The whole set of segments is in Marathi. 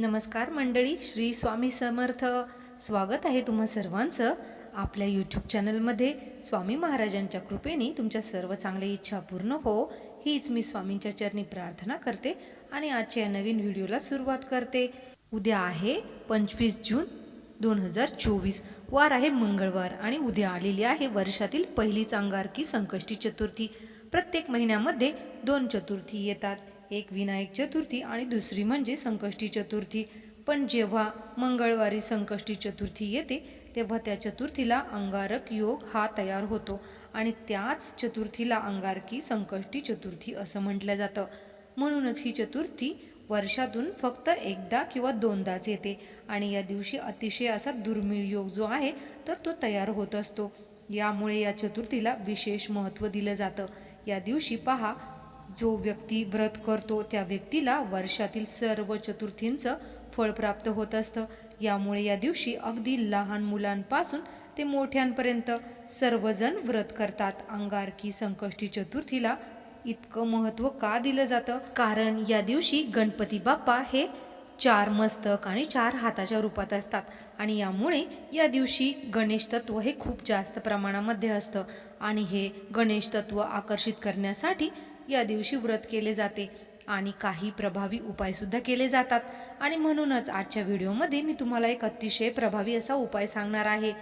नमस्कार मंडळी श्री स्वामी समर्थ. स्वागत आहे तुम्हा सर्वांचं आपल्या यूट्यूब चॅनलमध्ये. स्वामी महाराजांच्या कृपेने तुमच्या सर्व चांगल्या इच्छा पूर्ण हो हीच मी स्वामींच्या चरणी प्रार्थना करते आणि आजच्या या नवीन व्हिडिओला सुरुवात करते. उद्या आहे पंचवीस जून दोन हजार चोवीस. वार आहे मंगळवार आणि उद्या आलेली आहे वर्षातील पहिलीच अंगारकी संकष्टी चतुर्थी. प्रत्येक महिन्यामध्ये दोन चतुर्थी येतात. एक विनायक चतुर्थी आणि दुसरी म्हणजे संकष्टी चतुर्थी. पण जेव्हा मंगळवारी संकष्टी चतुर्थी येते तेव्हा त्या चतुर्थीला अंगारक योग हा तयार होतो आणि त्याच चतुर्थीला अंगारकी संकष्टी चतुर्थी असं म्हटलं जातं. म्हणूनच ही चतुर्थी वर्षातून फक्त एकदा किंवा दोनदाच येते आणि या दिवशी अतिशय असा दुर्मिळ योग जो आहे तर तो तयार होत असतो. यामुळे या चतुर्थीला विशेष महत्त्व दिलं जातं. या दिवशी पहा जो व्यक्ती व्रत करतो त्या व्यक्तीला वर्षातील सर्व चतुर्थींचं फळ प्राप्त होत असतं. यामुळे या दिवशी अगदी लहान मुलांपासून ते मोठ्यांपर्यंत सर्वजण व्रत करतात. अंगारकी संकष्टी चतुर्थीला इतकं महत्त्व का दिलं जातं? कारण या दिवशी गणपती बाप्पा हे चार मस्तक आणि चार हाताच्या रूपात असतात. आणि यामुळे या दिवशी गणेश तत्व हे खूप जास्त प्रमाणामध्ये असतं. आणि हे गणेश तत्व आकर्षित करण्यासाठी या दिवशी व्रत केले जाते. आणि काही प्रभावी उपायसुद्धा केले जातात. आणि म्हणूनच आजच्या व्हिडिओमध्ये मी तुम्हाला एक अतिशय प्रभावी असा उपाय सांगणार आहे.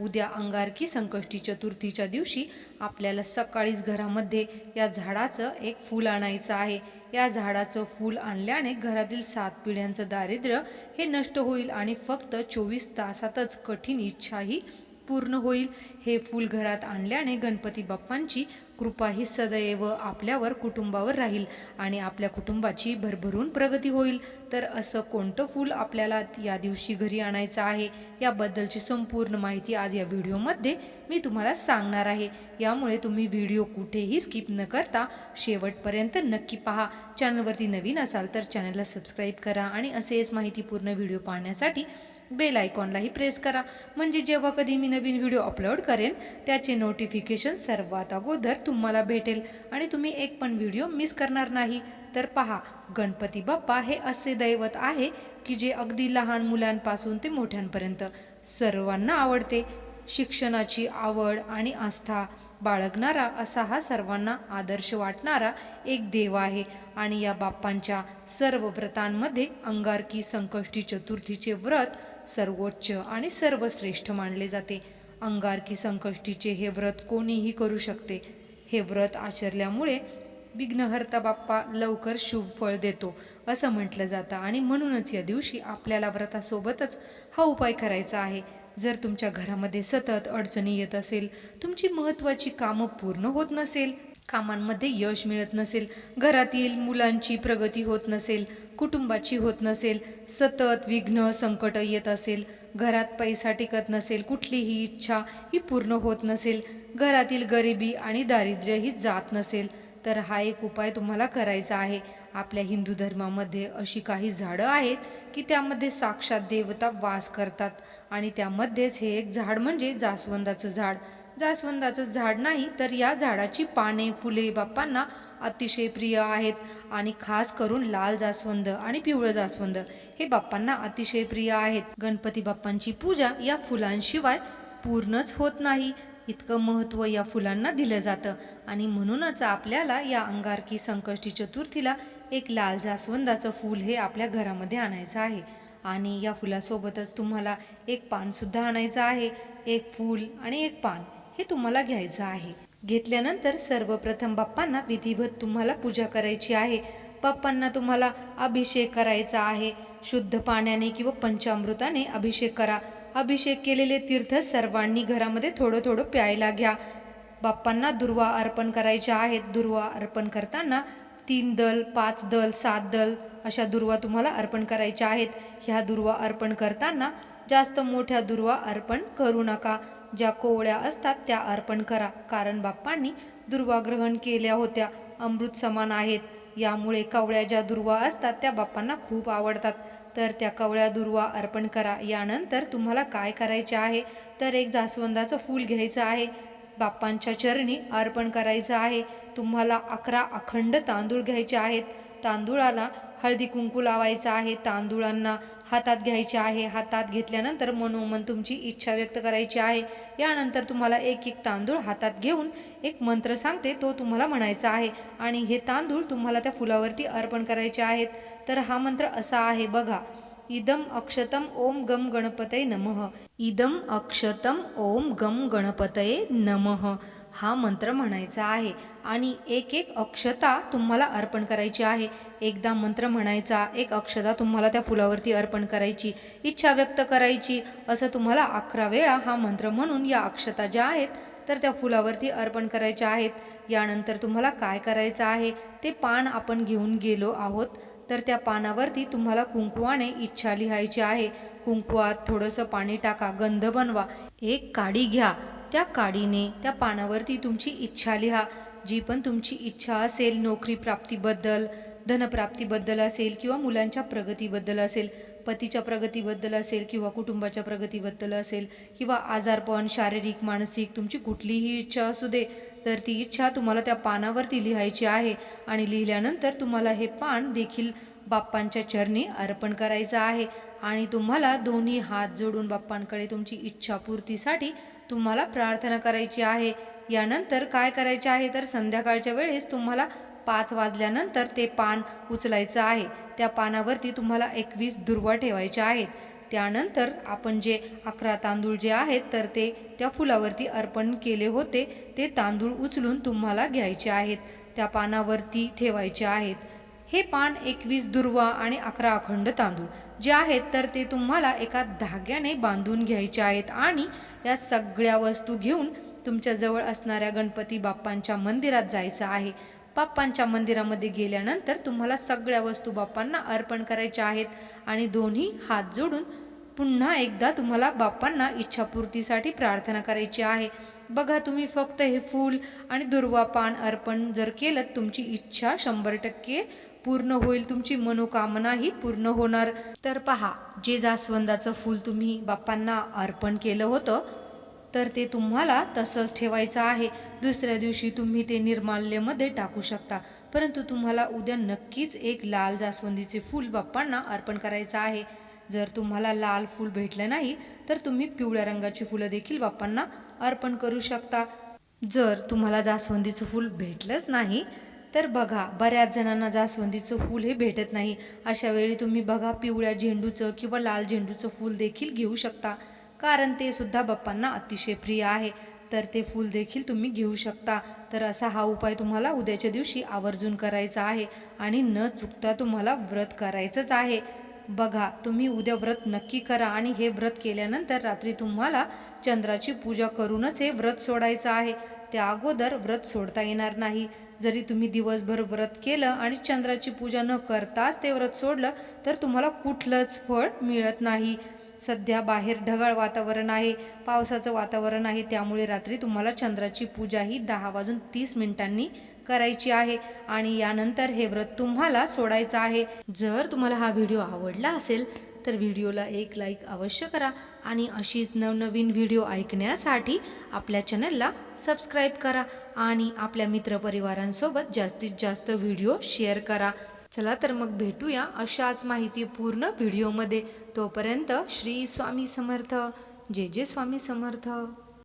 उद्या अंगारकी संकष्टी चतुर्थीच्या दिवशी आपल्याला सकाळीच घरामध्ये या झाडाचं एक फूल आणायचं आहे. या झाडाचं फूल आणल्याने घरातील सात पिढ्यांचं दारिद्र्य हे नष्ट होईल आणि फक्त चोवीस तासातच कठीण इच्छाही पूर्ण होईल. हे फूल घरात आणल्याने गणपती बाप्पांची कृपा ही सदैव आपल्यावर कुटुंबावर राहील आणि आपल्या कुटुंबाची भरभरून प्रगती होईल. तर असं कोणतं फूल आपल्याला या दिवशी घरी आणायचं आहे याबद्दलची संपूर्ण माहिती आज या व्हिडिओमध्ये मी तुम्हाला सांगणार आहे. यामुळे तुम्ही व्हिडिओ कुठेही स्किप न करता शेवटपर्यंत नक्की पहा. चॅनलवरती नवीन असाल तर चॅनलला सबस्क्राईब करा आणि असेच माहितीपूर्ण व्हिडिओ पाहण्यासाठी बेल आयकॉनलाही प्रेस करा. म्हणजे जेव्हा कधी मी नवीन व्हिडिओ अपलोड करेन त्याचे नोटिफिकेशन सर्वात अगोदर तुम्हाला भेटेल. आणि तुम्ही एक पण व्हिडिओ मिस करणार नाही. तर पहा गणपती बाप्पा हे असे दैवत आहे की जे अगदी लहान मुलांपासून ते मोठ्यांपर्यंत सर्वांना आवडते. शिक्षणाची आवड आणि आस्था बाळगणारा असा हा सर्वांना आदर्श वाटणारा एक देव आहे. आणि या बाप्पांच्या सर्व व्रतांमध्ये अंगारकी संकष्टी चतुर्थीचे व्रत सर्वोच्च आणि सर्वश्रेष्ठ मानले जाते. अंगारकी संकष्टीचे हे व्रत कोणीही करू शकते. हे व्रत आचरल्यामुळे विघ्नहर्ता बाप्पा लवकर शुभ फळ देतो असं म्हटलं जातं. आणि म्हणूनच या दिवशी आपल्याला व्रतासोबतच हा उपाय करायचा आहे. जर तुमच्या घरामध्ये सतत अडचणी येत असेल तुमची महत्त्वाची कामं पूर्ण होत नसेल कामांमध्ये यश मिळत नसेल घरातील मुलांची प्रगती होत नसेल कुटुंबाची होत नसेल सतत विघ्न संकट येत असेल घरात पैसा टिकत नसेल कुठलीही इच्छा ही पूर्ण होत नसेल घरातील गरिबी आणि दारिद्र्य ही जात नसेल तर हा एक उपाय तुम्हाला करायचा आहे. आपल्या हिंदू धर्मामध्ये अशी काही झाडं आहेत की त्यामध्ये साक्षात देवता वास करतात आणि त्यामध्येच हे एक झाड म्हणजे जास्वंदाचं झाड. जास्वंदाचं झाड नाही तर या झाडाची पाने फुले बाप्पांना अतिशय प्रिय आहेत आणि खास करून लाल जास्वंद आणि पिवळं जास्वंद हे बाप्पांना अतिशय प्रिय आहेत. गणपती बाप्पांची पूजा या फुलांशिवाय पूर्णच होत नाही. इतकं महत्त्व या फुलांना दिलं जातं. आणि म्हणूनच आपल्याला या अंगारकी संकष्टी चतुर्थीला एक लाल जास्वंदाचं फूल हे आपल्या घरामध्ये आणायचं आहे. आणि या फुलासोबतच तुम्हाला एक पानसुद्धा आणायचं आहे. एक फूल आणि एक पान हे तुम्हाला घ्यायचं आहे. घेतल्यानंतर सर्वप्रथम बाप्पांना विधिवत तुम्हाला पूजा करायची आहे. बाप्पांना तुम्हाला अभिषेक करायचा आहे. शुद्ध पाण्याने किंवा पंचामृताने अभिषेक करा. अभिषेक केलेले तीर्थ सर्वांनी घरामध्ये थोडं थोडं प्यायला घ्या. बाप्पांना दुर्वा अर्पण करायच्या आहेत. दुर्वा अर्पण करताना तीन दल पाच दल सात दल अशा दुर्वा तुम्हाला अर्पण करायच्या आहेत. ह्या दुर्वा अर्पण करताना जास्त मोठ्या दुर्वा अर्पण करू नका. ज्या कोवळ्या असतात त्या अर्पण करा. कारण बाप्पांनी दुर्वा ग्रहण केल्या होत्या. अमृत समान आहेत. यामुळे कवळ्या ज्या दुर्वा असतात त्या बाप्पांना खूप आवडतात. तर त्या कवळ्या दुर्वा अर्पण करा. यानंतर तुम्हाला काय करायचे आहे? तर एक जास्वंदाचं फूल घ्यायचं आहे. बाप्पांच्या चरणी अर्पण करायचं आहे. तुम्हाला अकरा अखंड तांदूळ घ्यायचे आहेत. तांदूळाला हळदी कुंकू लावायचा आहे तांदूळांना हातात घ्यायचे आहे हातात घेतल्यानंतर मनोमन तुमची इच्छा व्यक्त करायची आहे. यानंतर तुम्हाला एक एक तांदूळ हातात घेऊन एक मंत्र सांगते तो तुम्हाला म्हणायचा आहे. आणि हे तांदूळ तुम्हाला त्या फुलावरती अर्पण करायचे आहेत. तर हा मंत्र असा आहे बघा इदम अक्षतम ओम गम गणपतये नमः. इदम अक्षतम ओम गम गणपतये नमः. हा मंत्र म्हणायचा आहे. आणि एक एक अक्षता तुम्हाला अर्पण करायची आहे. एकदा मंत्र म्हणायचा एक अक्षता तुम्हाला त्या फुलावरती अर्पण करायची इच्छा व्यक्त करायची. असं तुम्हाला अकरा वेळा हा मंत्र म्हणून या अक्षता ज्या आहेत तर त्या फुलावरती अर्पण करायच्या आहेत. यानंतर तुम्हाला काय करायचं आहे ते पान आपण घेऊन गेलो आहोत. तर त्या पानावरती तुम्हाला कुंकुवाने इच्छा लिहायची आहे. कुंकुवात थोडंसं पाणी टाका गंध बनवा. एक काडी घ्या. त्या काडीने त्या पानावरती तुमची इच्छा लिहा. जी पण तुमची इच्छा असेल नोकरी प्राप्तीबद्दल धनप्राप्तीबद्दल असेल किंवा मुलांच्या प्रगतीबद्दल असेल पतीच्या प्रगतीबद्दल असेल किंवा कुटुंबाच्या प्रगतीबद्दल असेल किंवा आजारपण शारीरिक मानसिक तुमची कुठलीही इच्छा असू दे तर ती इच्छा तुम्हाला त्या पानावरती लिहायची आहे. आणि लिहिल्यानंतर तुम्हाला हे पान देखील बाप्पांच्या चरणी अर्पण करायचं आहे. आणि तुम्हाला दोन्ही हात जोडून बाप्पांकडे तुमची इच्छापूर्तीसाठी तुम्हाला प्रार्थना करायची आहे. यानंतर काय करायचे आहे? तर संध्याकाळच्या वेळेस तुम्हाला पाच वाजल्यानंतर ते पान उचलायचं आहे. त्या पानावरती तुम्हाला एकवीस दुर्वा ठेवायच्या आहेत. त्यानंतर आपण जे अकरा तांदूळ जे आहेत तर ते त्या फुलावरती अर्पण केले होते. ते तांदूळ उचलून तुम्हाला घ्यायचे आहेत. त्या पानावरती ठेवायचे आहेत. हे पान एकवीस दुर्वा आणि अकरा अखंड तांदूळ जे आहेत तर ते तुम्हाला एका धाग्याने बांधून घ्यायचे आहेत आणि या सगळ्या वस्तू घेऊन तुमच्याजवळ असणाऱ्या गणपती बाप्पांच्या मंदिरात जायचं आहे. बाप्पांच्या मंदिरामध्ये गेल्यानंतर तुम्हाला सगळ्या वस्तू बाप्पांना अर्पण करायच्या आहेत आणि दोन्ही हात जोडून पुन्हा एकदा तुम्हाला बाप्पांना इच्छापूर्तीसाठी प्रार्थना करायची आहे. बघा तुम्ही फक्त हे फूल आणि दुर्वा पान अर्पण जर केलं तुमची इच्छा शंभर टक्के पूर्ण होईल तुमची मनोकामनाही पूर्ण होणार. तर पहा जे जास्वंदाचं फूल तुम्ही बाप्पांना अर्पण केलं होतं तर ते तुम्हाला तसंच ठेवायचं आहे. दुसऱ्या दिवशी तुम्ही ते निर्माल्यमध्ये टाकू शकता. परंतु तुम्हाला उद्या नक्कीच एक लाल जास्वंदीचे फूल बाप्पांना अर्पण करायचं आहे. जर तुम्हाला लाल फूल भेटलं नाही तर तुम्ही पिवळ्या रंगाची फुलं देखील बाप्पांना अर्पण करू शकता. जर तुम्हाला जास्वंदीचं फूल भेटलंच नाही तर बघा बऱ्याच जणांना जास्वंदीचं फूल हे भेटत नाही. अशा वेळी तुम्ही बघा पिवळ्या झेंडूचं किंवा लाल झेंडूचं फूल देखील घेऊ शकता. कारण ते सुद्धा बाप्पांना अतिशय प्रिय आहे. तर ते फूल देखील तुम्ही घेऊ शकता. तर असा हा उपाय तुम्हाला उद्याच्या दिवशी आवर्जून करायचा आहे आणि न चुकता तुम्हाला व्रत करायचंच आहे. बघा तुम्ही उद्या व्रत नक्की करा आणि हे व्रत केल्यानंतर रात्री तुम्हाला चंद्राची पूजा करूनच हे व्रत सोडायचं आहे. त्या अगोदर व्रत सोडता येणार नाही. जरी तुम्ही दिवसभर व्रत केलं आणि चंद्राची पूजा न करताच ते व्रत सोडलं तर तुम्हाला कुठलंच फळ मिळत नाही. सध्या बाहेर ढगाळ वातावरण आहे पावसाचं वातावरण आहे त्यामुळे रात्री तुम्हाला चंद्राची पूजा ही दहा वाजून तीस मिनिटांनी करायची आहे. आणि यानंतर हे व्रत तुम्हाला सोडायचं आहे. जर तुम्हाला हा व्हिडिओ आवडला असेल तर व्हिडिओला एक लाईक अवश्य करा आणि अशीच नवनवीन व्हिडिओ ऐकण्यासाठी आपल्या चॅनलला सबस्क्राईब करा आणि आपल्या मित्रपरिवारांसोबत जास्तीत जास्त व्हिडिओ शेअर करा. चला तर मग भेटूया अशाच माहितीपूर्ण व्हिडिओमध्ये. तोपर्यंत श्री स्वामी समर्थ. जे जे स्वामी समर्थ.